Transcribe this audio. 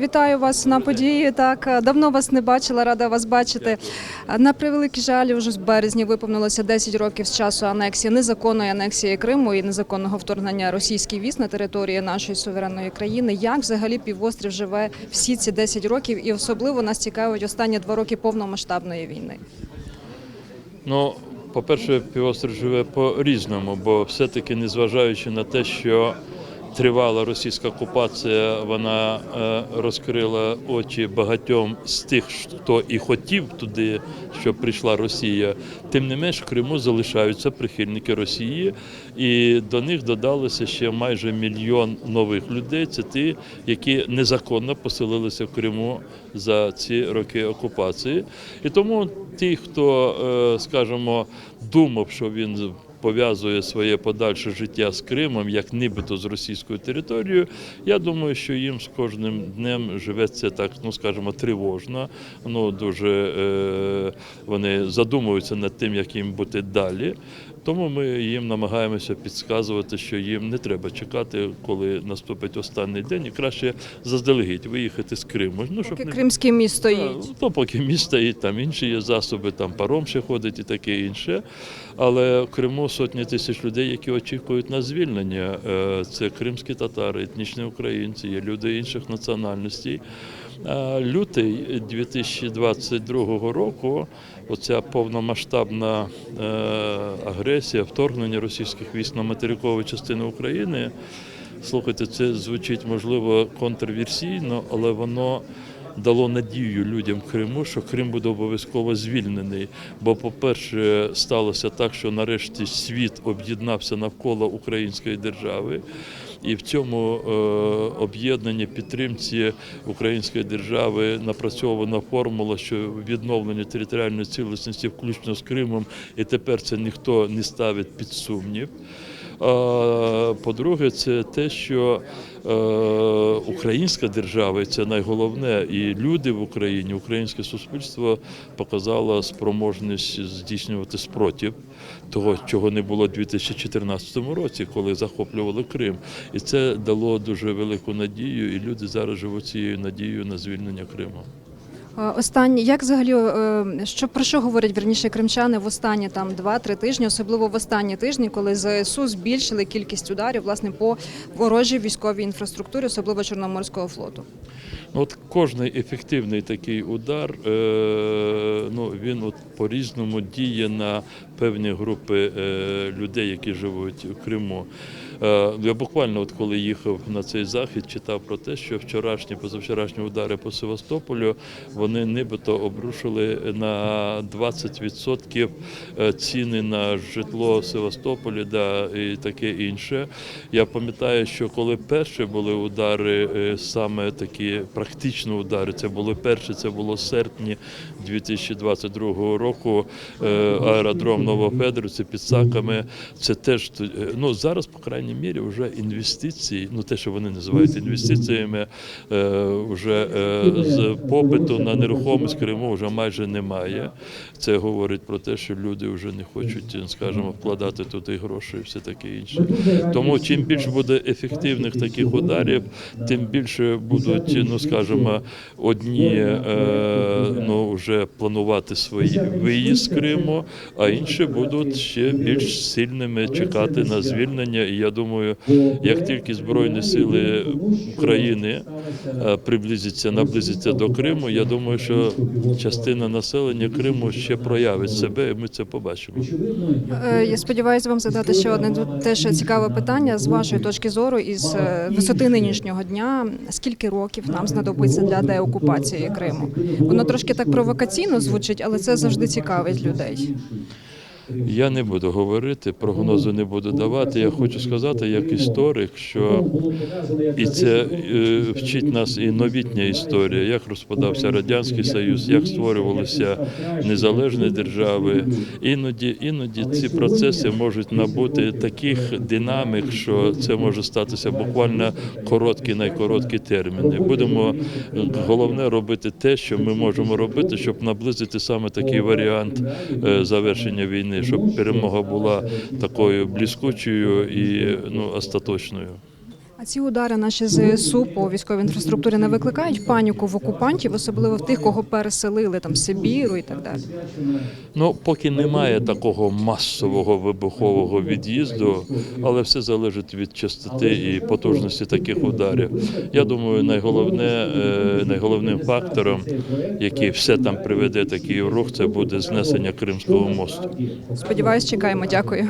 Вітаю вас на події. Так давно вас не бачила, рада вас бачити. На превеликий жаль, уже з березня виповнилося 10 років з часу анексії, незаконної анексії Криму і незаконного вторгнення російських військ на території нашої суверенної країни. Як взагалі півострів живе всі ці 10 років, і особливо нас цікавить останні два роки повномасштабної війни. Ну, по-перше, півострів живе по-різному, бо все-таки, незважаючи на те, що тривала російська окупація, вона е, розкрила очі багатьом з тих, хто і хотів туди, щоб прийшла Росія. Тим не менш, в Криму залишаються прихильники Росії, і до них додалося ще майже мільйон нових людей. Це ті, які незаконно поселилися в Криму за ці роки окупації. І тому ті, хто, е, скажімо, думав, що він пов'язує своє подальше життя з Кримом, як нібито з російською територією, я думаю, що їм з кожним днем живеться так, ну скажімо, тривожно. Ну дуже е, вони задумуються над тим, як їм бути далі. Тому ми їм намагаємося підказувати, що їм не треба чекати, коли наступить останній день, і краще заздалегідь виїхати з Криму. Ну, щоб Поки не кримський міст стоїть. то поки міст стоїть, там інші є засоби, там паром ще ходить і таке інше. Але в Криму сотні тисяч людей, які очікують на звільнення. Е, Це кримські татари, етнічні українці, є люди інших національностей. А Лютий 2022 року, оця повномасштабна е, агресія, вторгнення російських військ на материкову частину України. Слухайте, це звучить можливо контрверсійно, але воно дало надію людям в Криму, що Крим буде обов'язково звільнений. Бо, по-перше, сталося так, що нарешті світ об'єднався навколо української держави. І в цьому е, об'єднанні підтримці української держави напрацьована формула, що відновлення територіальної цілісності, включно з Кримом, і тепер це ніхто не ставить під сумнів. А по-друге, це те, що е, українська держава, і це найголовне, і люди в Україні, українське суспільство показало спроможність здійснювати спротив того, чого не було у 2014 році, коли захоплювали Крим. І це дало дуже велику надію, і люди зараз живуть цією надією на звільнення Криму. Останні, як взагалі, е, що про що говорять верніше кримчани в останні там 2-3 тижні, особливо в останні тижні, коли ЗСУ збільшили кількість ударів власне по ворожій військовій інфраструктурі, особливо Чорноморського флоту. Ну, От кожний ефективний такий удар, е, ну він от по-різному діє на певні групи е, людей, які живуть у Криму. Е, я буквально, от коли їхав на цей захід, читав про те, що вчорашні, позавчорашні удари по Севастополю вони нібито обрушили на 20% е, ціни на житло в Севастополі, да, і таке інше. Я пам'ятаю, що коли перші були удари, е, саме такі практичні удари, це були перші, це було серпні 2022 року. Аеродром Новофедоровці під Саками. Це теж ну зараз, по крайній мірі, вже інвестиції, ну те, що вони називають інвестиціями, е, вже е, з попиту на нерухомість Криму вже майже немає. Це говорить про те, що люди вже не хочуть, скажімо, вкладати туди гроші і все таке інше. Тому чим більше буде ефективних таких ударів, тим більше будуть, ну скажімо, одні е, ну вже планувати свій виїзд з Криму, а інші будуть ще більш сильними чекати на звільнення. І я думаю, як тільки збройні сили України е, приблизяться, наблизяться до Криму, я думаю, що частина населення Криму ще проявить себе, і ми це побачимо. Е, Я сподіваюся вам задати ще одне теж цікаве питання з вашої точки зору із е, висоти нинішнього дня. Скільки років нам знадобиться для деокупації Криму? Воно трошки так провокаційно звучить, але це завжди цікавить людей. Я не буду говорити, прогнозу не буду давати. Я хочу сказати, як історик, що і це е, вчить нас і новітня історія, як розпадався радянський союз, як створювалися незалежні держави. Іноді, іноді ці процеси можуть набути таких динамік, що це може статися буквально короткі, найкороткі терміни. Будемо е, головне робити те, що ми можемо робити, щоб наблизити саме такий варіант е, завершення війни, щоб перемога була такою блискучою і ну остаточною. А ці удари наші ЗСУ по військовій інфраструктурі не викликають паніку в окупантів, особливо в тих, кого переселили там Сибіру і так далі. Ну, поки немає такого масового вибухового від'їзду, але все залежить від частоти і потужності таких ударів. Я думаю, найголовне, е, найголовним фактором, який все там приведе такий рух, це буде знесення Кримського мосту. Сподіваюсь, чекаємо. Дякую.